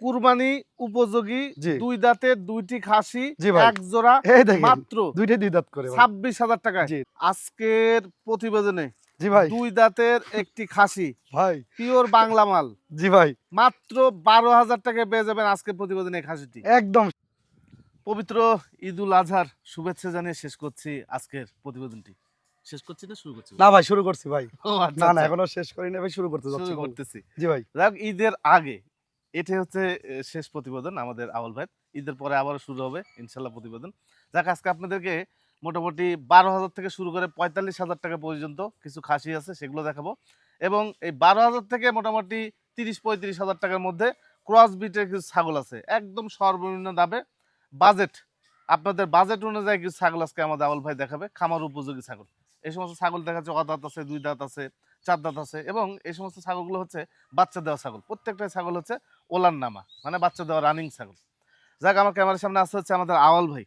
কুরবানি উপযোগী দুই দাঁতের দুইটি খাসি এক জোড়া মাত্র দুইটাই দুই দাঁত করে ছাব্বিশ হাজার টাকায়। জি। আজকের প্রতিবেদনে জি ভাই। দুই দাঁতের একটি খাসি ভাই। পিওর বাংলা মাল। জি ভাই। মাত্র বারো হাজার টাকায় পেয়ে যাবেন আজকের প্রতিবেদনে খাসিটি। একদম। পবিত্র ঈদুল আজহার শুভেচ্ছা জানিয়ে শেষ করছি আজকের প্রতিবেদনটি। শেষ করছি না শুরু করছি? না ভাই শুরু করছি ভাই। আচ্ছা, না না আচ্ছা। এখনও শেষ করিনি ভাই শুরু করতে যাচ্ছি। শুরু করতেছি। জি ভাই। যাক ঈদের আগে এটাই হচ্ছে শেষ প্রতিবেদন আমাদের আওয়াল ভাই ঈদের পরে আবারও শুরু হবে ইনশাল্লাহ প্রতিবেদন। যাক, আজকে আপনাদেরকে মোটামুটি বারো হাজার থেকে শুরু করে পঁয়তাল্লিশ হাজার টাকা পর্যন্ত কিছু খাসি আছে, সেগুলো দেখাবো। এবং এই বারো হাজার থেকে মোটামুটি তিরিশ, পঁয়ত্রিশ হাজার টাকার মধ্যে ক্রস বিটের কিছু ছাগল আছে। একদম সর্বনিম্ন দামে বাজেট, আপনাদের বাজেট অনুযায়ী কিছু ছাগল আজকে আমাদের আওয়াল ভাই দেখাবে, খামার উপযোগী ছাগল। এই সমস্ত ছাগল দেখা যাচ্ছে অদাঁত আছে, দুই দাঁত আছে, চার দাঁত আছে, এবং এই সমস্ত ছাগলগুলো হচ্ছে বাচ্চা দেওয়া ছাগল। প্রত্যেকটা ছাগল হচ্ছে ওলার নামা মানে বাচ্চা দেওয়া রানিং ছাগল। যাক আমার ক্যামেরার সামনে আসতে হচ্ছে আমাদের আওয়াল ভাই।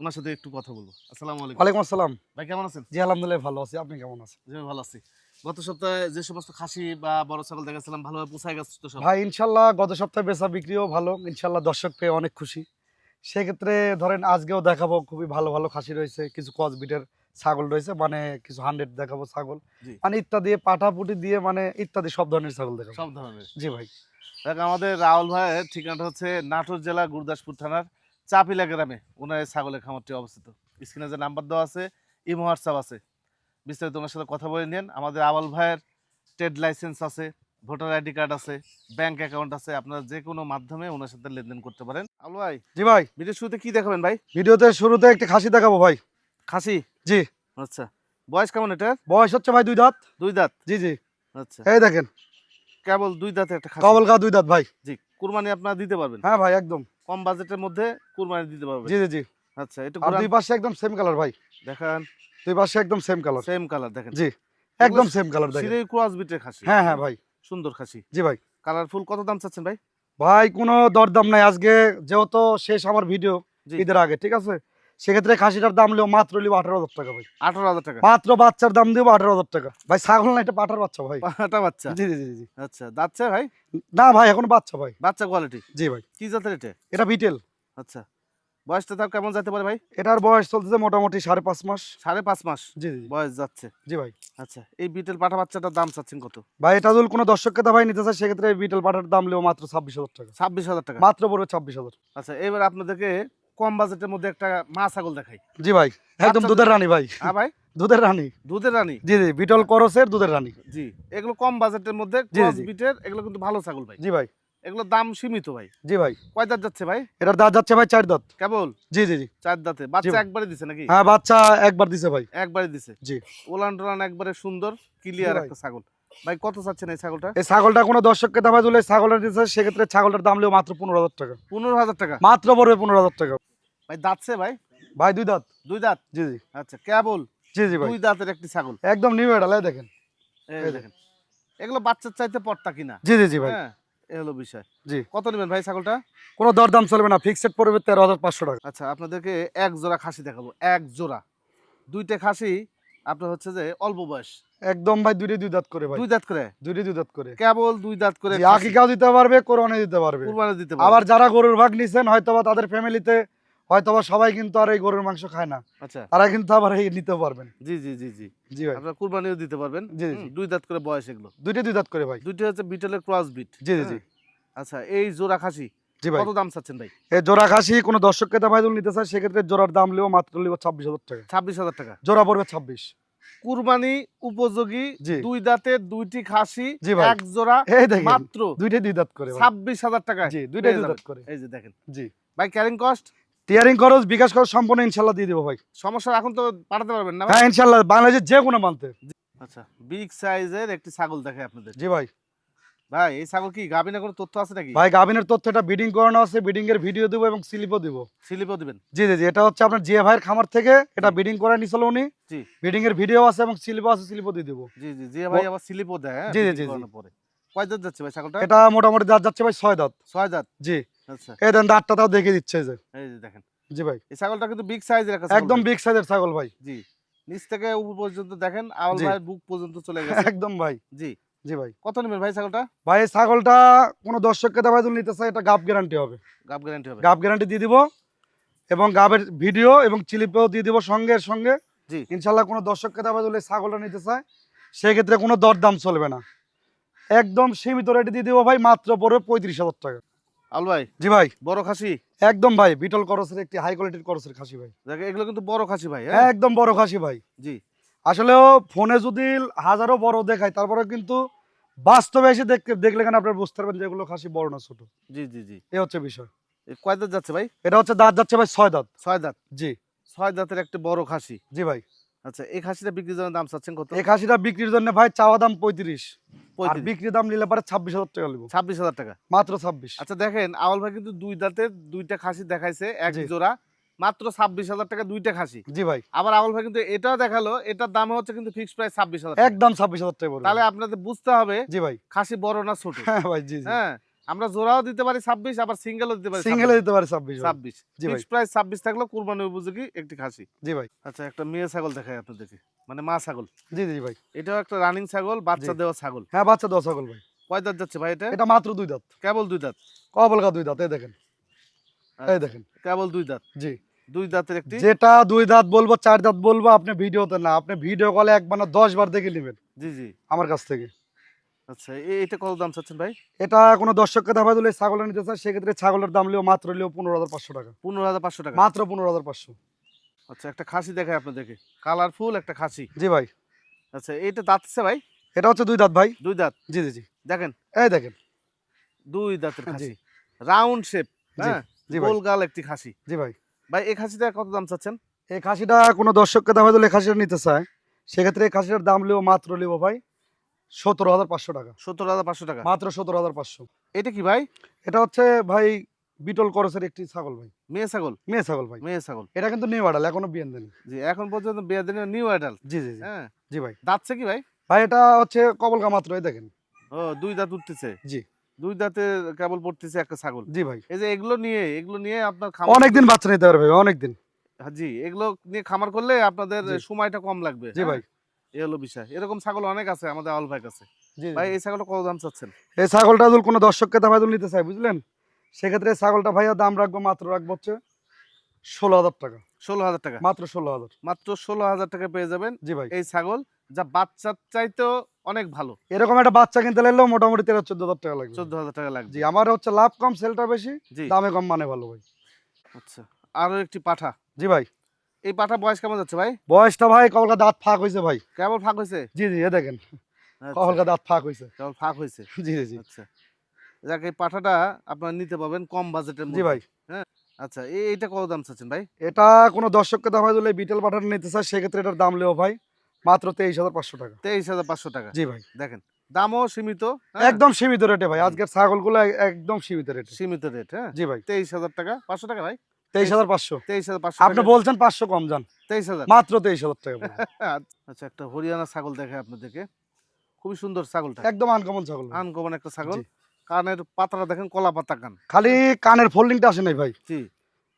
ওনার সাথে একটু কথা বলব। আসসালামু আলাইকুম। ওয়ালাইকুম আসসালাম। ভাই কেমন আছেন? জি আলহামদুলিল্লাহ ভালো আছি। আপনি কেমন আছেন? জি ভালো আছি। গত সপ্তাহে যে সমস্ত খাসি বা বড় ছাগল দেখাচ্ছিলাম ভালোভাবে পোষায় গেছে তো সব? ভাই ইনশাল্লাহ গত সপ্তাহে বেচা বিক্রিও ভালো। ইনশাল্লাহ দর্শক পেয়ে অনেক খুশি। সেক্ষেত্রে ধরেন আজকেও দেখাবো খুবই ভালো ভালো খাসি রয়েছে কিছু কসবিটের ছাগল রয়েছে মানে কিছু হান্ড্রেড দেখাবো ছাগল। মানে ইত্যাদি পাটাপুটি দিয়ে মানে ইত্যাদি সব ধরনের ছাগল দেখাবো। সব ধরনের। জি ভাই। দেখ আমাদের রাহুল ভাইয়ের ঠিকানাটা হচ্ছে নাটোর জেলা গুরদাসপুর থানার চাপিলা গ্রামে। ওনার ছাগলের খামারটি অবস্থিত। স্ক্রিনে যে নাম্বার দেওয়া আছে ইমো হোয়াটসঅ্যাপ আছে। বিস্তারিত ওনার সাথে কথা বলে নিন। আমাদের আওয়াল ভাইয়ের ট্রেড লাইসেন্স আছে ভোটার আইডি কার্ড আছে ব্যাংক অ্যাকাউন্ট আছে। আপনারা যে কোনো মাধ্যমে ওনার সাথে লেনদেন করতে পারেন। আলু ভাই জি ভাই। ভিডিও শুরুতে কি দেখাবেন ভাই? ভিডিওতে শুরুতে একটি খাসি দেখাবো ভাই। খাসি? জি। আচ্ছা। বয়স কেমন এটার? বয়স হচ্ছে ভাই দুই দাঁত। দুই দাঁত? জি জি। আচ্ছা। এই দেখেন। কেবল দুই দাঁতে একটা খাসি? কবল গা দুই দাঁত ভাই। জি কুরবানি আপনারা দিতে পারবেন? হ্যাঁ ভাই একদম। কম বাজেটের মধ্যে কুরবানি দিতে পারবেন? জি জি জি। আচ্ছা একটু আর দুই পাশে একদম সেম কালার ভাই। দেখেন। দুই পাশে একদম সেম কালার সেম কালার দেখেন। জি একদম সেম কালার দেখেন। সিরে ক্রস বিটের খাসি। হ্যাঁ হ্যাঁ ভাই। সুন্দর খাসি। জি ভাই। কালারফুল কত দাম চাচ্ছেন ভাই? ভাই কোনো দরদাম নাই। আজকে যেহেতু শেষ আমার ভিডিও। ঈদের আগে ঠিক আছে? সেক্ষেত্রে খাসিটার দাম লিও মাত্র লিও আঠারো হাজার টাকা ভাই। আঠারো হাজার টাকা? মাত্র বাচ্চার দাম দিব আঠারো হাজার টাকা। ভাই ছাগল না এটা পাঠার বাচ্চা ভাই। পাটা বাচ্চা? জি জি জি জি। আচ্ছা দাচ্ছে ভাই? না ভাই এখন বাচ্চা ভাই। বাচ্চা কোয়ালিটি জি ভাই। কি জাতের এটা? এটা বিটেল। আচ্ছা বয়সটা তার কেমন যেতে পারে ভাই? এটার বয়স চলতেছে মোটামুটি সাড়ে পাঁচ মাস। সাড়ে পাঁচ মাস? জি জি। বয়স যাচ্ছে। জি ভাই। আচ্ছা এই বিটেল পাঠা বাচ্চাটার দাম চাচ্ছেন কত? ভাই এটা যদি কোনো দর্শককে ভাই নিতে চায় সেক্ষেত্রে এই বিটেল পাঠার দাম লিও মাত্র ছাব্বিশ হাজার টাকা। ছাব্বিশ হাজার টাকা? মাত্র পড়বে ছাব্বিশ হাজার। আচ্ছা এবার আপনাদেরকে কম বাজেটের মধ্যে একটা মা ছাগল দেখাই। জি ভাই একদম দুধের রানী ভাই। হ্যাঁ ভাই। দুধের রানী। দুধের রানী। জি জি বিটল করসের দুধের রানী। জি এগুলো কম বাজেটের মধ্যে ক্রস বিটের এগুলো কিন্তু ভালো ছাগল ভাই। জি ভাই। এগুলোর দাম সীমিত ভাই। জি ভাই। কয় দাঁত যাচ্ছে ভাই? এটার দাঁত যাচ্ছে ভাই চার দাঁত। কেবল? জি জি জি। চার দাঁতে। বাচ্চা ভাই। একবারে দিছে নাকি? হ্যাঁ বাচ্চা একবার দিছে ভাই। একবারে দিছে। জি। ওলান টোলান একবারে সুন্দর ক্লিয়ার একটা ছাগল। ভাই কত চাচ্ছেন এই ছাগলটা? এই ছাগলটা কোনো দর্শককে দাবা দিলে ছাগলটা দিচ্ছে সেক্ষেত্রে ছাগলটার দাম লিও মাত্র পনেরো হাজার টাকা। পনেরো হাজার টাকা। মাত্র পড়বে পনেরো হাজার টাকা। ভাই দাঁতছে ভাই? ভাই দুই দাঁত। দুই দাঁত? জি জি। আচ্ছা কেবল? জি জি ভাই। দুই দাঁতের একটি ছাগল। একদম নিউ এডাল এই দেখেন। এই দেখেন। এগুলো বাচ্চার চাইতে পট্টা কিনা? জি জি জি ভাই। হ্যাঁ এ হলো বিষয়। জি। কত নেবেন ভাই ছাগলটা? কোনো দরদাম চলবে না ফিক্সড পড়বে তেরো হাজার পাঁচশো টাকা। আচ্ছা আপনাদেরকে এক জোড়া খাসি দেখাবো। এক জোড়া। দুইটা খাসি আপনার হচ্ছে যে অল্প বয়স। একদম ভাই দুইটা দুই দাঁত করে ভাই। দুই দাঁত করে? দুইটা দুই দাঁত করে। কেবল দুই দাঁত করে আকিকাও দিতে পারবে কোরবানি দিতে পারবে। কুরবানি দিতে আবার আবার যারা গরুর ভাগ নিছেন হয়তোবা তাদের ফ্যামিলিতে হয়তোবা সবাই কিন্তু আর এই গরুর মাংস খায় না। আচ্ছা। তারা কিন্তু আবার এই নিতে পারবেন। জি জি জি জি। জি ভাই। আপনারা কুরবানিও দিতে পারবেন। জি, জি। দুই দাঁত করে বয়স এগুলো। দুইটা দুই দাঁত করে ভাই। দুইটা হচ্ছে বিটেলের ক্রস বিট জি জি। জি আচ্ছা এই জোড়া খাসি জি ভাই। কত দাম চাচ্ছেন ভাই? এই জোড়া খাসি কোনো নিতে চায় সেক্ষেত্রে জোড়ার দাম লিও মাত্র লিও ছাব্বিশ হাজার টাকা। ছাব্বিশ হাজার টাকা। জোড়া পড়বে ছাব্বিশ। কুরবানি উপযোগী। দুই দাঁতের দুইটি খাসি। এক জোড়া মাত্র দুইটা দুই দাঁত করে ছাব্বিশ হাজার টাকায়। জি দুইটাই দুই দাঁত করে। এই যে দেখেন। জি। ভাই ক্যারিং কস্ট টিয়ারিং খরচ বিকাশ খরচ সম্পূর্ণ ইনশাল্লাহ দিয়ে দেবো ভাই। সমস্যা এখন তো পাঠাতে পারবেন না হ্যাঁ ইনশাল্লাহ বাংলাদেশের যে কোনো মানতে আচ্ছা বিগ সাইজের একটি ছাগল দেখে আপনাদের। জি ভাই। ভাই এই ছাগল কি গাবিনে কোনো তথ্য আছে নাকি? ভাই গাভিনের তথ্যটা বিডিং করানো আছে বিডিং এর ভিডিও দেবো এবং স্লিপও দিব। স্লিপও দিবেন? জি জি এটা হচ্ছে আপনার জিয়া ভাইয়ের খামার থেকে এটা বিডিং করে নিছিল উনি। জি। বিডিং এর ভিডিও আছে এবং স্লিপও আছে স্লিপও দিয়ে দেবো। জি জি জি ভাই আবার স্লিপও দেয় হ্যাঁ জি, জি, জি। পরে। কয় দাঁত যাচ্ছে ভাই ছাগলটা? এটা মোটামুটি দাঁত যাচ্ছে ভাই ছয় দাঁত। ছয় দাঁত? জি। এই দেন দাঁতটা দেখে দিচ্ছে এই যে। দেখেন। জি ভাই। এই ছাগলটা কিন্তু বিগ সাইজের একটা একদম বিগ সাইজের ছাগল ভাই। জি। নিচ থেকে উপর পর্যন্ত দেখেন। বুক পর্যন্ত চলে গেছে। একদম ভাই। জি। জি ভাই। কত নেবেন ভাই ছাগলটা? ভাই ছাগলটা কোনো দর্শককে দেওয়া যদি নিতে চায় এটা গাব গ্যারান্টি হবে। গাব গ্যারান্টি হবে। গাব গ্যারান্টি দিয়ে দিব এবং গাবের ভিডিও এবং চিলিপেও দিয়ে দিব সঙ্গে সঙ্গে। জি। ইনশাল্লাহ কোনো দর্শককে দেওয়া যদি ছাগলটা নিতে চায় সেক্ষেত্রে কোনো দরদাম চলবে না। একদম সীমিত রেটে দিয়ে দিব ভাই মাত্র পড়বে পঁয়ত্রিশ হাজার টাকা। আল ভাই জি ভাই। বড় খাসি? একদম ভাই বিটল করসের একটি হাই কোয়ালিটির করসের খাসি ভাই। দেখ এগুলো কিন্তু বড় খাসি ভাই হ্যাঁ? একদম বড় খাসি ভাই। জি। আসলেও ফোনে যদি হাজারো বড় দেখায় তারপরে কিন্তু বাস্তবে এসে দেখতে দেখলে কেন আপনার বুঝতে পারবেন যে এগুলো খাসি বড় না ছোট। জি জি জি। এ হচ্ছে বিষয়। কয় দাঁত যাচ্ছে ভাই? এটা হচ্ছে দাঁত যাচ্ছে ভাই ছয় দাঁত। ছয় দাঁত? জি। ছয় দাঁতের একটা বড় খাসি। জি ভাই। আচ্ছা খাসিটা বিক্রির জন্য দাম চাচ্ছেন কত? খাসিটা বিক্রির জন্য ভাই চাওয়া দাম পঁয়ত্রিশ। আর বিক্রি দাম নিলে পারে ছাব্বিশ হাজার টাকা নেব। ছাব্বিশ হাজার টাকা। মাত্র ছাব্বিশ। আচ্ছা দেখেন আওয়াল ভাই কিন্তু দুই দাঁতের দুইটা খাসি দেখাইছে এক জোড়া মাত্র ছাব্বিশ হাজার টাকা দুইটা খাসি। জি ভাই। আবার আওয়াল ভাই কিন্তু এটাও দেখাল এটার দাম হচ্ছে কিন্তু ফিক্স প্রাইস ছাব্বিশ হাজার একদম ছাব্বিশ হাজার টাকা তাহলে আপনাদের বুঝতে হবে জি ভাই। খাসি বড় না ছোট। হ্যাঁ ভাই জি। হ্যাঁ আমরা জোড়াও দিতে পারি ছাব্বিশ আবার সিঙ্গেলও দিতে পারি সিঙ্গেলে দিতে পারে ছাব্বিশ। ছাব্বিশ। ফিক্স প্রাইস ছাব্বিশ থাকলেও কুরবানি উপযোগী একটি খাসি। জি ভাই। আচ্ছা একটা মেয়ে ছাগল দেখায় আপনাদেরকে। মানে মা ছাগল। জি জি ভাই। এটাও একটা রানিং ছাগল বাচ্চা দেওয়া ছাগল। হ্যাঁ বাচ্চা দশ ছাগল ভাই। কয় দাঁত যাচ্ছে ভাই এটা? এটা মাত্র দুই দাঁত। কেবল দুই দাঁত? কবলকা দুই দাঁত এই দেখেন। এই আচ্ছা, দেখেন। কেবল দুই দাঁত? জি। দুই দাঁতের একটি? যেটা দুই দাঁত বলব চার দাঁত বলব আপনি ভিডিওতে না আপনি ভিডিও কলে একবার না দশ বার দেখে নেবেন। জি জি। আমার কাছ থেকে। আচ্ছা এটা কত দাম চাচ্ছেন ভাই? এটা কোনো দর্শককে দিলে ছাগল নিতে সেক্ষেত্রে ছাগলের দাম লিও মাত্র লিও পনেরো হাজার পাঁচশো টাকা। পনেরো হাজার পাঁচশো টাকা? মাত্র পনেরো হাজার পাঁচশো। আচ্ছা একটা খাসি আপনাদেরকে। কালারফুল একটা খাসি। জি ভাই। আচ্ছা দাঁতছে ভাই? এটা হচ্ছে দুই দাঁত ভাই। দুই দাঁত? জি জি জি। দেখেন। এই দেখেন। দুই দাঁতের জি। খাসি। রাউন্ড শেপ হ্যাঁ? গোলগাল একটি খাসি। জি ভাই। ভাই এই খাসিটা কত দাম চাচ্ছেন? এই খাসিটা কোনো দর্শককে খাসিটা নিতে চায় সেক্ষেত্রে এই খাসিটার দাম লিও মাত্র লিও ভাই। সতেরো হাজার পাঁচশো টাকা। সত্তর হাজার পাঁচশো টাকা। মাত্র সতেরো হাজার পাঁচশো। এটা কি ভাই? এটা হচ্ছে ভাই বিটল করসের একটি ছাগল ভাই। মেয়ে ছাগল? মেয়ে ছাগল ভাই। মেয়ে ছাগল। এটা কিন্তু নিউ আডাল এখনও বিয়েন দেনি। জি এখন পর্যন্ত বিয়ে দিনে নিউ অ্যাডাল জি জি হ্যাঁ। জি ভাই। দাঁতছে কি ভাই? ভাই এটা হচ্ছে কবলকা মাত্র এই দেখেন। ও দুই দাঁত উঠতেছে? জি। দুই দাঁতে কেবল পড়তেছে একটা ছাগল? জি ভাই। এই যে এগুলো নিয়ে এগুলো নিয়ে আপনার খামার অনেকদিন বাচ্চা নিতে পারবে ভাই অনেকদিন। হ্যাঁ, জি এগুলো নিয়ে খামার করলে আপনাদের সময়টা কম লাগবে। জি? ভাই। এই হলো বিষয়। এরকম ছাগল অনেক আছে আমাদের আল ভাই কাছে। ভাই এই ছাগলটা কত দাম চাচ্ছেন? এই ছাগলটা যদি কোনো দর্শককে দাম নিতে চায় বুঝলেন? সেক্ষেত্রে ছাগলটা ভাইয়া দাম রাখব মাত্র রাখব হচ্ছে ষোলো হাজার টাকা। ষোলো হাজার টাকা। মাত্র ষোলো হাজার। মাত্র ষোলো হাজার টাকা পেয়ে যাবেন জি ভাই। এই ছাগল যা বাচ্চার চাইতেও অনেক ভালো। এরকম একটা বাচ্চা কিনতে লাগলেও মোটামুটি তেরো চোদ্দ হাজার টাকা লাগবে। চোদ্দ হাজার টাকা লাগবে। জি আমার হচ্ছে লাভ কম সেলটা বেশি দামে কম মানে ভালো ভাই। আচ্ছা আরও একটি পাঠা। জি ভাই। এই পাঠা বয়স কেমন যাচ্ছে ভাই? বয়সটা ভাই কলকা দাঁত ফাঁক হয়েছে ভাই। কেবল ফাঁক হয়েছে জি জি এ দেখেন। আচ্ছা, কলকা দাঁত ফাঁক হয়েছে কেবল ফাঁক হয়েছে জি জি আচ্ছা। যাক এই পাঠাটা আপনার নিতে পাবেন কম বাজেটের জি ভাই। হ্যাঁ? আচ্ছা এই এইটা কত দাম চাচ্ছেন ভাই? এটা কোনো দর্শককে দাম দিলে বিটেল পাঠানো নিতে চায় সেক্ষেত্রে এটার দাম লেও ভাই মাত্র তেইশ হাজার পাঁচশো টাকা। তেইশ হাজার পাঁচশো টাকা। জি ভাই। দেখেন দামও সীমিত হ্যাঁ? একদম সীমিত রেটে ভাই আজকের ছাগলগুলো এক- একদম সীমিত রেটে। সীমিত রেট হ্যাঁ? জি ভাই। তেইশ হাজার টাকা পাঁচশো টাকা ভাই? তেইশ হাজার পাঁচশো। তেইশ হাজার পাঁচশো আপনি বলছেন পাঁচশো কম যান তেইশ হাজার। মাত্র তেইশ হাজার টাকা আচ্ছা একটা হরিয়ানা ছাগল দেখে আপনাদেরকে। খুবই সুন্দর ছাগলটা। একদম আনকমন ছাগল। আনকমন একটা ছাগল। কানের পাতাটা দেখেন কলা পাতা কান। খালি কানের ফোল্ডিংটা আসে নাই ভাই। জি।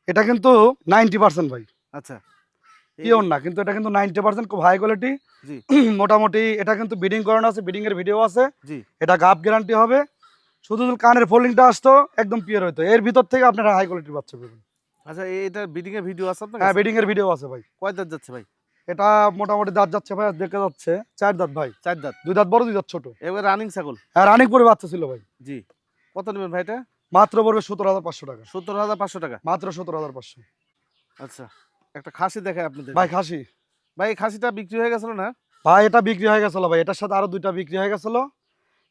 এটা কিন্তু নাইনটি পার্সেন্ট ভাই। আচ্ছা। পিওর না কিন্তু এটা কিন্তু নাইনটি পার্সেন্ট খুব হাই কোয়ালিটি মোটামুটি এটা কিন্তু বিডিং করানো আছে বিডিং এর ভিডিও আছে। এটা গাপ গ্যারান্টি হবে। শুধু কানের ফোল্ডিংটা আসতো একদম পিওর হতো এর ভিতর থেকে আপনারা হাই কোয়ালিটির বাচ্চা পাবেন। আচ্ছা এটা বিডিং এর ভিডিও আছে আপনার হ্যাঁ? বিডিং এর ভিডিও আছে ভাই। কয় দাঁত যাচ্ছে ভাই? এটা মোটামুটি দাঁত যাচ্ছে ভাই দেখে যাচ্ছে। চার দাঁত ভাই। চার দাঁত। দুই দাঁত বড় দুই দাঁত ছোট। এবার রানিং ছাগল? হ্যাঁ রানিং করে বাচ্চা ছিল ভাই। জি। কত নেবেন ভাই এটা? মাত্র পড়বে সতেরো হাজার পাঁচশো টাকা। সত্তর হাজার পাঁচশো টাকা? মাত্র সতেরো হাজার পাঁচশো। আচ্ছা একটা খাসি দেখায় আপনাদের। ভাই খাসি। ভাই খাসিটা বিক্রি হয়ে গেছিল না? ভাই এটা বিক্রি হয়ে গেছিল ভাই। এটার সাথে আরও দুইটা বিক্রি হয়ে গেছিল।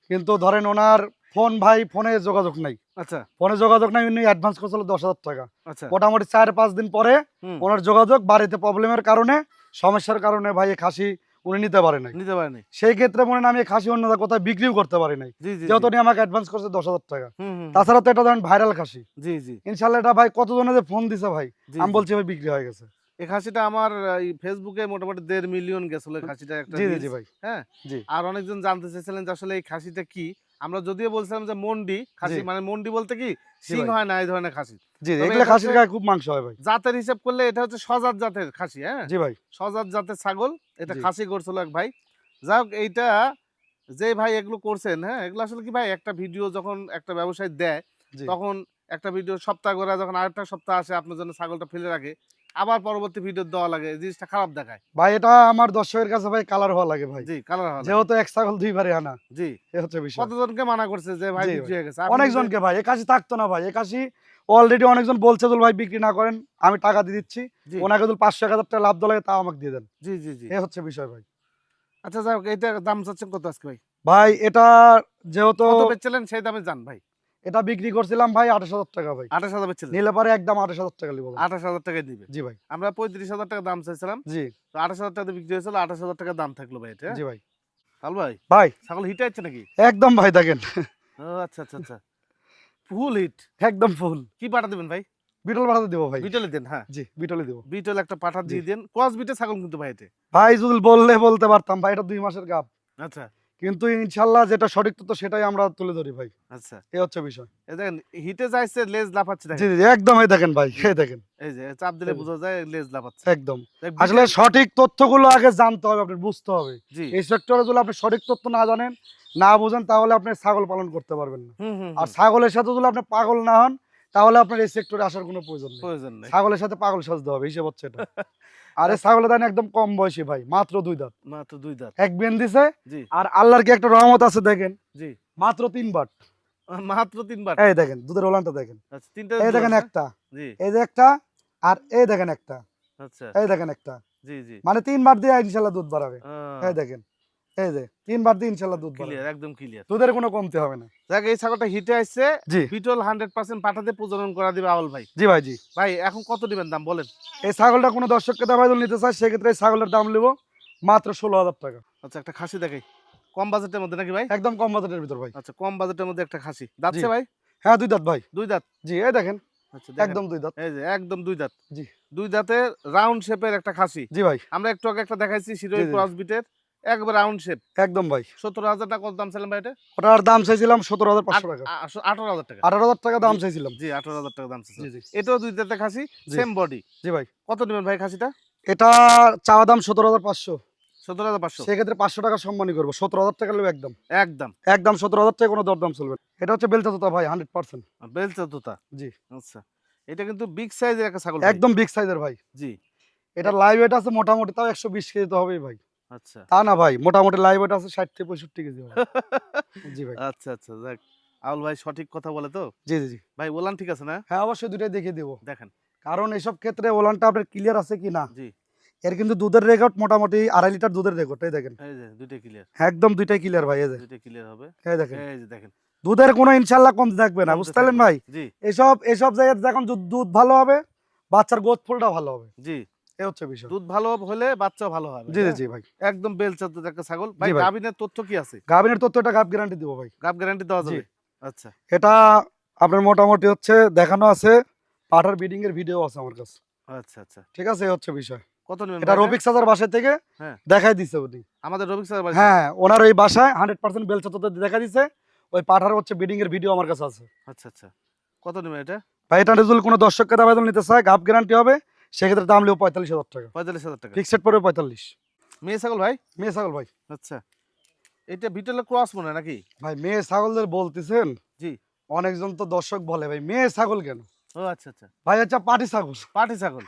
কিন্তু ধরেন ওনার ফোন ভাই ফোনে যোগাযোগ নাই। আচ্ছা। ফোনে যোগাযোগ নাই উনি অ্যাডভান্স করছিল দশ হাজার টাকা। আচ্ছা। মোটামুটি চার পাঁচ দিন পরে ওনার যোগাযোগ বাড়িতে প্রবলেমের কারণে সমস্যার কারণে ভাই খাসি উনি নিতে পারে নাই। নিতে পারেনি। সেই ক্ষেত্রে মনে আমি খাসি অন্য কোথাও বিক্রিও করতে পারি নাই। যেহেতু উনি আমাকে অ্যাডভান্স করছে দশ হাজার টাকা। তাছাড়া তো এটা ধরেন ভাইরাল খাসি। জি জি। ইনশাল্লাহ এটা ভাই কতজনে যে ফোন দিছে ভাই আমি বলছি ভাই বিক্রি হয়ে গেছে। এই খাসিটা আমার ফেসবুকে মোটামুটি দেড় মিলিয়ন গেছিল খাসিটা একটা জি জি ভাই। হ্যাঁ? জি। আর অনেকজন জানতে চাইছিলেন যে আসলে এই খাসিটা কি? আমরা যদিও বলছিলাম যে মন্ডি খাসি মানে মন্ডি বলতে কি সিং হয় না এই ধরনের খাসি। জি এগুলো খাসির গায়ে খুব মাংস হয় ভাই। জাতের হিসাব করলে এটা হচ্ছে সজাত জাতের খাসি হ্যাঁ? জি ভাই। সজাত জাতের ছাগল এটা খাসি করছিল এক ভাই। যাই হোক এইটা যে ভাই এগুলো করছেন হ্যাঁ? এগুলো আসলে কি ভাই একটা ভিডিও যখন একটা ব্যবসায় দেয় তখন একটা ভিডিও সপ্তাহ করে যখন আরেকটা সপ্তাহ আসে আপনার জন্য ছাগলটা ফেলে রাখে আবার পরবর্তী ভিডিও দেওয়া লাগে জিনিসটা খারাপ দেখায়। ভাই এটা আমার দর্শকের কাছে ভাই কালার হওয়া লাগে ভাই। জি কালার হবে যেহেতু এক ছাগল দুইবারে আনা। জি। এ হচ্ছে বিষয়। কতজনকে মানা করছে যে ভাই বিক্রি হয়ে গেছে? অনেকজনকে ভাই একাশি থাকতো না ভাই একাশি অলরেডি অনেকজন বলছে তো ভাই বিক্রি না করেন আমি টাকা দিয়ে দিচ্ছি। ওনাকে যদি পাঁচশো এক হাজার টাকা লাভ দেওয়া লাগে তাও আমাকে দিয়ে দেন। জি জি জি। এ হচ্ছে বিষয় ভাই। আচ্ছা যাই হোক এইটার দাম চাচ্ছেন কত আজকে ভাই? ভাই এটা যেহেতু বেচছিলেন সেই দামে যান ভাই। এটা বিক্রি করছিলাম ভাই আঠাশ হাজার টাকা ভাই। আঠাশ হাজার বেচছিলেন? নিলে পরে একদম আঠাশ হাজার টাকা নিবো আঠাশ হাজার টাকায় দিবে? জি ভাই। আমরা পঁয়ত্রিশ হাজার টাকা দাম চাইছিলাম। জি। তো আঠাশ হাজার টাকা বিক্রি হয়েছিল আঠাশ হাজার টাকা দাম থাকল ভাই এটা জি ভাই। হাল ভাই? ভাই। ছাগল হিটে আছে নাকি? একদম ভাই দেখেন। ও আচ্ছা আচ্ছা আচ্ছা। ফুল হিট একদম ফুল। কি পাঠা দিবেন ভাই? বিটল পাঠাতে দেবো ভাই। বিটলে দেন হ্যাঁ। জি বিটলে দেবো। বিটল একটা পাঠা দিয়ে দেন। ক্রস বিটে ছাগল কিন্তু ভাই এতে। ভাই যদি বললে বলতে পারতাম ভাই এটা দুই মাসের গাপ। আচ্ছা। কিন্তু ইনশাল্লাহ যেটা সঠিক তথ্য সেটাই আমরা তুলে ধরি ভাই। আচ্ছা। এ হচ্ছে বিষয়। এই দেখেন হিটে যাইছে লেজ লাফাচ্ছে দেখেন। জি একদম এই দেখেন ভাই এই দেখেন। এই যে চাপ দিলে বোঝা যায় লেজ লাফাচ্ছে। একদম। আসলে সঠিক তথ্যগুলো আগে জানতে হবে আপনার বুঝতে হবে। এই সেক্টরে যদি আপনি সঠিক তথ্য না জানেন না বুঝেন তাহলে আপনি ছাগল পালন করতে পারবেন না। আর ছাগলের সাথে যদি আপনি পাগল না হন তাহলে আপনার এই সেক্টরে আসার কোনো প্রয়োজন নেই। প্রয়োজন নেই। ছাগলের সাথে পাগল সাজতে হবে হিসেব হচ্ছে এটা। আর ছাগল ছাগলের দান একদম কম বয়সী ভাই মাত্র দুই দাঁত। মাত্র দুই দাঁত। এক বেন দিছে আর আল্লাহর কি একটা রহমত আছে দেখেন? জি। মাত্র তিন বাট। মাত্র তিন বাট। এই দেখেন দুধের ওলানটা দেখেন। আচ্ছা তিনটা এই দেখেন একটা। জি। এই যে একটা আর এই দেখেন একটা। আচ্ছা। এই দেখেন একটা। জি জি। মানে তিন বার দিয়ে ইনশাআল্লাহ দুধ বাড়াবে। এই দেখেন। এই যে তিন বার দিয়ে ইনশাল্লাহ দুধ ক্লিয়ার একদম ক্লিয়ার দুধের কোনো কমতে হবে না। এই ছাগলটা হিটে আসছে। জি। বিটল হান্ড্রেড পার্সেন্ট পাঠাতে প্রজনন করা দিবে আউল ভাই। জি ভাই জি। ভাই এখন কত দিবেন দাম বলেন? এই ছাগলটা কোনো দর্শককে দাবাই নিতে চায় সেক্ষেত্রে এই ছাগলের দাম নেব মাত্র ষোলো হাজার টাকা। আচ্ছা একটা খাসি দেখাই। কম বাজেটের মধ্যে নাকি ভাই? একদম কম বাজেটের ভিতর ভাই। আচ্ছা কম বাজেটের মধ্যে একটা খাসি। দাঁতছে। ভাই? হ্যাঁ দুই দাঁত ভাই। দুই দাঁত? জি এই দেখেন আচ্ছা একদম দুই দাঁত। এই যে একদম দুই দাঁত। জি। দুই দাঁতের রাউন্ড শেপের একটা খাসি। জি ভাই। আমরা একটু আগে একটা দেখাইছি শিরোই। ক্রস বিটের একবার রাউন্ড শেপ একদম ভাই। হাজার টাকা কত দাম ভাই এটা? ওটার দাম চাইছিলাম সতেরো হাজার পাঁচশো টাকা। আঠারো হাজার টাকা। আঠারো হাজার টাকা দাম চাইছিলাম। জি আঠারো হাজার টাকা দাম এটাও দুই খাসি সেম বডি জি ভাই। কত নেবেন ভাই খাসিটা? এটা চাওয়া দাম সতেরো হাজার পাঁচশো। হাজার পাঁচশো। সেক্ষেত্রে পাঁচশো টাকা সম্মানই করব। সতেরো হাজার টাকা নেবে একদম। একদম। একদম সতেরো হাজার টাকা কোনো দরদাম চলবে এটা হচ্ছে ভাই হান্ড্রেড পার্সেন্ট। জি। আচ্ছা। এটা কিন্তু বিগ সাইজের একটা ছাগল একদম বিগ সাইজের ভাই। জি। এটা লাইভ ওয়েট আছে মোটামুটি তাও একশো বিশ কেজি তো হবেই ভাই। আচ্ছা। তা না ভাই মোটামুটি লাইভ ওয়েট আছে ষাট থেকে পঁয়ষট্টি কেজি জি ভাই। আচ্ছা আচ্ছা যাক। আউল ভাই সঠিক কথা বলে তো? জি জি জি। ভাই ওলান ঠিক আছে না? হ্যাঁ অবশ্যই দুটাই দেখিয়ে দেবো। দেখেন। কারণ এসব ক্ষেত্রে ওলানটা আপনার ক্লিয়ার আছে কি না? জি। এর কিন্তু দুধের রেকর্ড মোটামুটি আড়াই লিটার দুধের রেকর্ড এই দেখেন। এই যে দুইটাই ক্লিয়ার একদম দুইটাই ক্লিয়ার ভাই এই যে। দুইটাই ক্লিয়ার হবে। এই দেখেন। এই যে দেখেন। দুধের কোনো ইনশাল্লাহ কম থাকবে না বুঝতে পারলেন ভাই? এসব এসব জায়গায় যখন দুধ দুধ ভালো হবে বাচ্চার গোদ ফুলটা ভালো হবে। জি। এ হচ্ছে বিষয়। দুধ ভালো হলে বাচ্চাও ভালো হবে জি জি? ভাই। একদম বেলচা দুধ একটা ছাগল। ভাই গাবিনের তথ্য কি আছে? গাভিনের তথ্যটা গাভ গ্যারান্টি দিব ভাই। গাব গ্যারান্টি দেওয়া যাবে? আচ্ছা। এটা আপনার মোটামুটি হচ্ছে দেখানো আছে পাঠার বিডিং এর ভিডিও আছে আমার কাছে। আচ্ছা আচ্ছা। ঠিক আছে হচ্ছে বিষয়। কত নেবেন এটা রবিক সাজার বাসায় থেকে হ্যাঁ। দেখাই দিছে উনি। আমাদের রবিক হ্যাঁ ওনার ওই বাসায় হান্ড্রেড পার্সেন্ট বেলচা তথ্য দেখা দিছে ওই পাঠার হচ্ছে বিডিং এর ভিডিও আমার কাছে আছে। আচ্ছা আচ্ছা। কত নেবেন এটা? ভাই এটা রেজুল কোনো দর্শককে দাবাদল নিতে চায় গাভ গ্যারান্টি হবে। সেক্ষেত্রে দাম লিও পঁয়তাল্লিশ হাজার টাকা। পঁয়তাল্লিশ হাজার টাকা। ফিক্সড পড়বে পঁয়তাল্লিশ। মেয়ে ছাগল ভাই? মেয়ে ছাগল ভাই। আচ্ছা। এটা বিটেলের ক্রস মনে নাকি? ভাই মেয়ে ছাগলদের বলতেছেন? জি। অনেকজন তো দর্শক বলে ভাই মেয়ে ছাগল কেন? ও আচ্ছা আচ্ছা। ভাই পাটি ছাগল। পাটি ছাগল?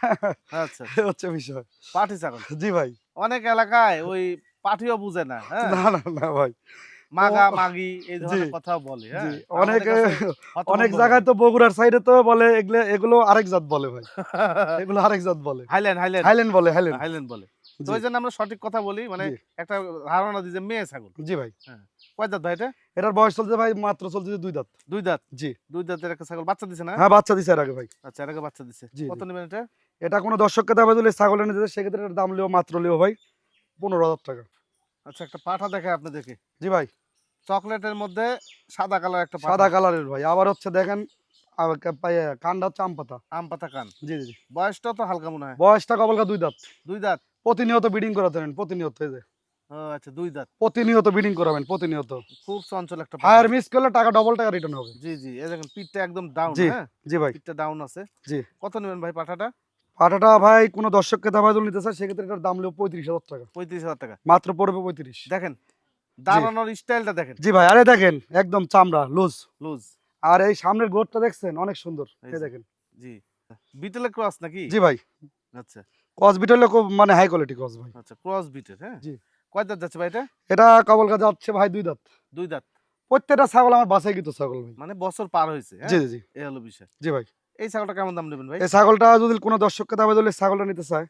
আচ্ছা। হচ্ছে বিষয়। পাটি ছাগল। জি ভাই। অনেক এলাকায় ওই পাটিও বুঝে না হ্যাঁ? না না না ভাই। মাগা মাগি এই ধরনের জি, কথাও বলে হ্যাঁ? অনেক অনেক জায়গায় তো বগুড়ার সাইডে তো বলে এগুলো এগুলো আরেক জাত বলে ভাই। এগুলো আরেক জাত বলে। Highland highland. হাইল্যান্ড বলে হাইল্যান্ড। হাইল্যান্ড বলে। তো ওই জন্য আমরা সঠিক কথা বলি মানে একটা ধারণা দিই যে মেয়ে ছাগল। জি ভাই। কয় দাঁত ভাই এটা? এটার বয়স চলছে ভাই মাত্র চলছে দুই দাঁত দুই দাঁত জি। দুই দাঁতের একটা ছাগল। বাচ্চা দিছে না? হ্যাঁ বাচ্চা দিছে এর আগে ভাই। আচ্ছা এর আগে বাচ্চা দিছে। কত নেবেন এটা? এটা কোনো দর্শককে দাবা দিলে ছাগল এনে দিতে সেক্ষেত্রে দাম লিও মাত্র লিও ভাই পনেরো হাজার টাকা। আচ্ছা একটা পাঠা দেখায় আপনাদেরকে। জি ভাই। চকলেটের মধ্যে সাদা কালার একটা সাদা কালারের ভাই। আবার হচ্ছে দেখেন আ, কানটা হচ্ছে আম পাতা। আম পাতা কান। জি জি জি। বয়সটা তো হালকা মনে হয়। বয়সটা কবলকা দুই দাঁত। দুই দাঁত? প্রতিনিয়ত বিডিং করাতে প্রতিনিয়ত এই যে। আচ্ছা দুই দাঁত। প্রতিনিয়ত বিডিং করাবেন প্রতিনিয়ত। খুব চঞ্চল একটা ফায়ার মিস করলে টাকা ডবল টাকা রিটার্ন হবে। জি জি এই দেখেন পিঠটা একদম ডাউন হ্যাঁ? জি ভাই। পিঠটা ডাউন আছে। জি। কত নেবেন ভাই পাঠাটা? পাটাটা ভাই কোনো দর্শককে দাবাদল নিতে চায় সেক্ষেত্রে এটার দাম লিও পঁয়ত্রিশ হাজার টাকা। পঁয়ত্রিশ হাজার টাকা। মাত্র পড়বে পঁয়ত্রিশ। দেখেন দাঁড়ানোর স্টাইলটা দেখেন। জি ভাই আরে দেখেন একদম চামড়া লুজ। লুজ। আর এই সামনের গোটটা দেখছেন অনেক সুন্দর। এই দেখেন। জি। বিটেলে ক্রস নাকি? জি ভাই। আচ্ছা। কস বিট হলে খুব মানে হাই কোয়ালিটি কস ভাই। আচ্ছা ক্রস বিটের হ্যাঁ? জি। কয় দাঁত যাচ্ছে ভাই এটা? এটা যাচ্ছে ভাই দুই দাঁত। দুই দাঁত। প্রত্যেকটা ছাগল আমার বাসায় কিন্তু ছাগল ভাই। মানে বছর পার হয়েছে হ্যাঁ? জি জি এই হলো বিষয়। জি ভাই। এই ছাগলটা কেমন দাম নেবেন ভাই? এই ছাগলটা যদি কোনো দর্শককে দামে দিলে ছাগলটা নিতে চায়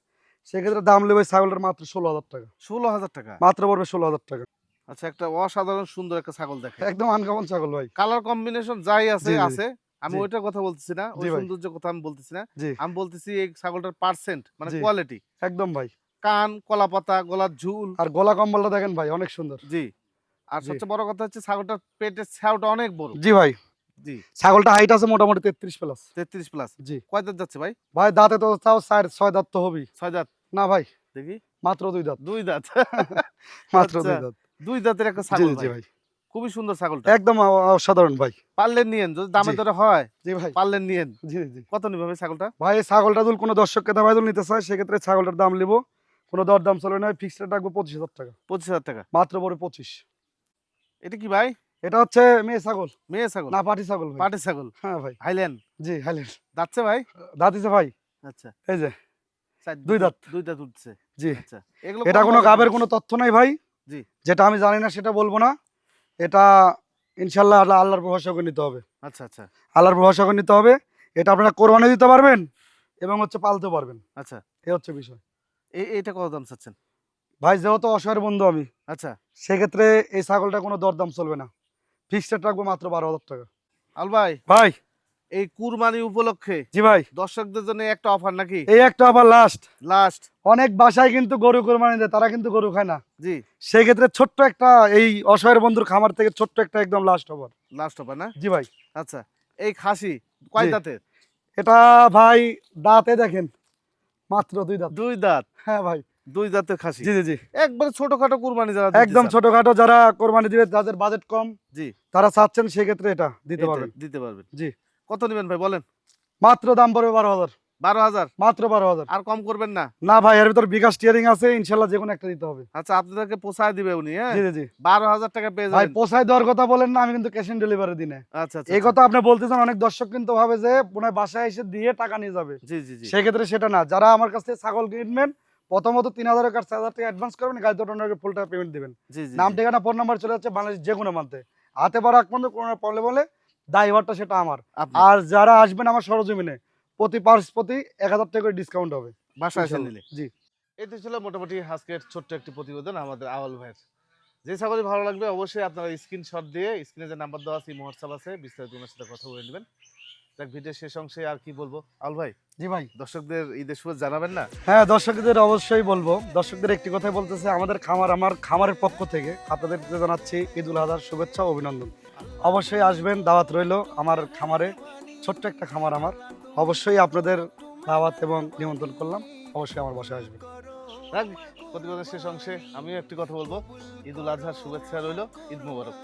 সেক্ষেত্রে দাম নেবে ছাগলটার মাত্র ষোলো হাজার টাকা। ষোলো হাজার টাকা। মাত্র পড়বে ষোলো হাজার টাকা। আচ্ছা একটা অসাধারণ সুন্দর একটা ছাগল দেখে একদম আনকমন ছাগল ভাই। কালার কম্বিনেশন যাই আছে আছে। আমি ওইটার কথা বলতেছি না ওই সৌন্দর্য কথা আমি বলতেছি না। আমি বলতেছি এই ছাগলটার পার্সেন্ট মানে কোয়ালিটি একদম ভাই। কান কলা পাতা গলার ঝুল। আর গলা কম্বলটা দেখেন ভাই অনেক সুন্দর। জি। আর সবচেয়ে বড় কথা হচ্ছে ছাগলটার পেটের ছাউটা অনেক বড়। জি ভাই। জি। ছাগলটা হাইট আছে মোটামুটি তেত্রিশ প্লাস তেত্রিশ প্লাস জি। কয় দাঁত যাচ্ছে ভাই? ভাই দাঁতে তো তাও চার ছয় দাঁত তো হবেই। ছয় দাঁত। না ভাই দেখি। মাত্র দুই দাঁত। দুই দাঁত। মাত্র আচ্ছা, দুই দাঁত। দুই দাঁতের একটা ছাগল জি ভাই। খুবই সুন্দর ছাগলটা। একদম অসাধারণ ভাই। পারলেন নিয়েন যদি দামে। দরে হয় জি ভাই। পারলেন নিয়েন। জি জি। কত নিবে ভাই ছাগলটা? ভাই এই ছাগলটা যদি কোনো দর্শককে দাম যদি নিতে চায় সেক্ষেত্রে ছাগলটার দাম নিবো। কোনো দর দাম চলে না ফিক্সড রেট রাখব পঁচিশ হাজার টাকা। পঁচিশ হাজার টাকা। মাত্র পরে পঁচিশ। এটা কি ভাই? এটা হচ্ছে মেয়ে ছাগল। মেয়ে ছাগল? না পাটি ছাগল ভাই। পাটি ছাগল। হ্যাঁ ভাই। হাইল্যান্ড? জি হাইলেন যাচ্ছে ভাই? দাঁতিছে ভাই। আচ্ছা। এই যে। দুই দাঁত। দুই দাঁত উঠছে। জি। আচ্ছা। এটা কোনো গাবের কোনো তথ্য নাই ভাই। জি। যেটা আমি জানি না সেটা বলব না। এটা ইনশাল্লাহ আল্লাহ আল্লাহর ভরসা করে নিতে হবে। আচ্ছা আচ্ছা। আল্লাহর ভরসা করে নিতে হবে। এটা আপনারা কোরবানি দিতে পারবেন এবং হচ্ছে পালতে পারবেন। আচ্ছা। এ হচ্ছে বিষয়। এইটা কত দাম চাচ্ছেন? ভাই যেহেতু অসহায়ের বন্ধু আমি আচ্ছা। সেক্ষেত্রে এই ছাগলটা কোনো দরদাম চলবে না। ফিক্সড রাখব মাত্র বারো হাজার টাকা। আল ভাই। ভাই এই কুরবানি উপলক্ষে জি ভাই। দর্শকদের জন্য একটা অফার নাকি? এই একটা আবার লাস্ট লাস্ট অনেক বাসায় কিন্তু গরু কোরবানি দেয় তারা কিন্তু গরু খায় না। জি। সেই ক্ষেত্রে ছোট্ট একটা এই অসহায়ের বন্ধুর খামার থেকে ছোট্ট একটা একদম লাস্ট ওভার লাস্ট অফার না? জি ভাই। আচ্ছা এই খাসি কয়। দাঁতের? এটা ভাই দাঁতে দেখেন মাত্র দুই দাঁত। দুই দাঁত? হ্যাঁ ভাই। দুই দাঁতের খাসি? জি জি জি। একবারে ছোটখাটো কুরবানি যারা একদম ছোটখাটো যারা কোরবানি দিবে যাদের বাজেট কম জি। তারা চাচ্ছেন সেক্ষেত্রে এটা দিতে পারবেন। দিতে পারবেন। জি। কত নেবেন ভাই বলেন? মাত্র দাম পড়বে বারো হাজার। বারো হাজার? মাত্র বারো হাজার। আর কম করবেন না? না ভাই এর ভিতর বিকাশ টিয়ারিং আছে ইনশাল্লাহ যে কোনো একটা দিতে হবে। আচ্ছা আপনাদেরকে পোষায় দিবে উনি হ্যাঁ? জি জি জি। বারো হাজার টাকা পেয়ে ভাই পোসাই দেওয়ার কথা বলেন না আমি কিন্তু ক্যাশ অন ডেলিভারি দিনে আচ্ছা এই আচ্ছা। কথা আপনি বলতেছেন অনেক দর্শক কিন্তু ভাবে যে পুনঃ বাসায় এসে দিয়ে টাকা নিয়ে যাবে। জি জি জি। সেক্ষেত্রে সেটা না যারা আমার কাছ থেকে ছাগল কিনবেন প্রথমত তিন হাজার কার চার হাজার টাকা অ্যাডভান্স করবেন গাড়ি দুটো ফুল টাকা পেমেন্ট দিবেন। নাম ঠিকানা ফোন নাম্বার চলে যাচ্ছে বাংলাদেশ যে কোনো মানতে হাতে পারা এক পর্যন্ত কোনো প্রবলেম হলে ড্রাইভারটা সেটা আমার। আর যারা আসবেন আমার সরজমিনে প্রতি পার্স প্রতি এক হাজার টাকা করে ডিসকাউন্ট হবে। বাসায় এসে নিলে? জি। এটি ছিল মোটামুটি আজকের ছোট্ট একটি প্রতিবেদন আমাদের আওয়াল ভাইয়ের। যে ছাগলই ভালো লাগবে অবশ্যই আপনারা স্ক্রিনশট দিয়ে স্ক্রিনে যে নাম্বার দেওয়া আছে হোয়াটসঅ্যাপ আছে বিস্তারিত ওনার সাথে কথা বলে নেবেন। দেখ ভিডিও শেষ অংশে আর কি বলব? আল ভাই জি ভাই। দর্শকদের ঈদের শুভেচ্ছা জানাবেন না? হ্যাঁ দর্শকদের অবশ্যই বলব দর্শকদের একটি কথাই বলতেছে আমাদের খামার আমার খামারের পক্ষ থেকে আপনাদেরকে জানাচ্ছি ঈদুল আজহার শুভেচ্ছা ও অভিনন্দন। অবশ্যই আসবেন, দাওয়াত রইল আমার খামারে, ছোট্ট একটা খামার আমার। অবশ্যই আপনাদের দাওয়াত এবং নিমন্ত্রণ করলাম, অবশ্যই আমার বসে আসবেন। প্রতিবেদনের শেষ অংশে আমিও একটি কথা বলব, ঈদুল আজহার শুভেচ্ছা রইল, ঈদ মুবারক।